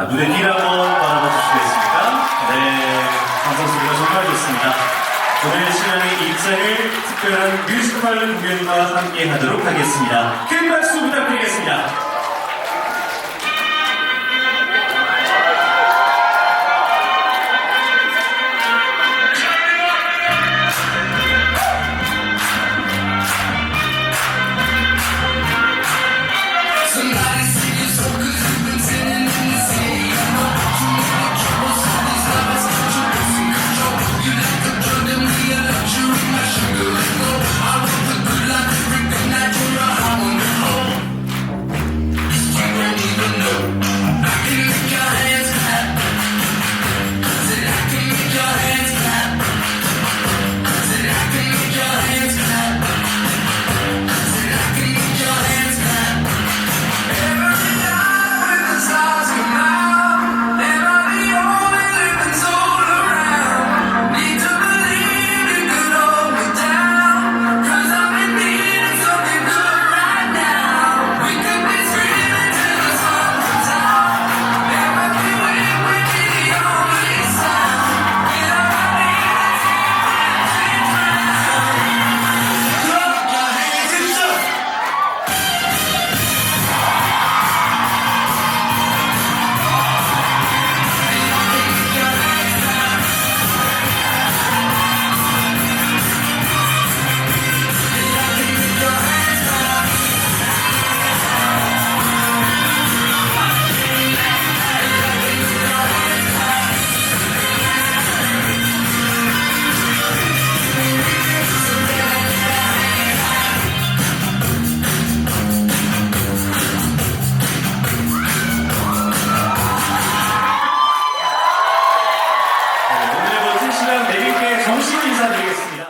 자, 무대 뒤를 한번 바라봐 주시겠습니까? 네, 감성 소리가 정말 좋습니다. 오늘 신랑의 입장을 특별한 뮤지컬 공연과 함께 하도록 하겠습니다. 큰 박수 부탁드리겠습니다. 점심 인사드리겠습니다.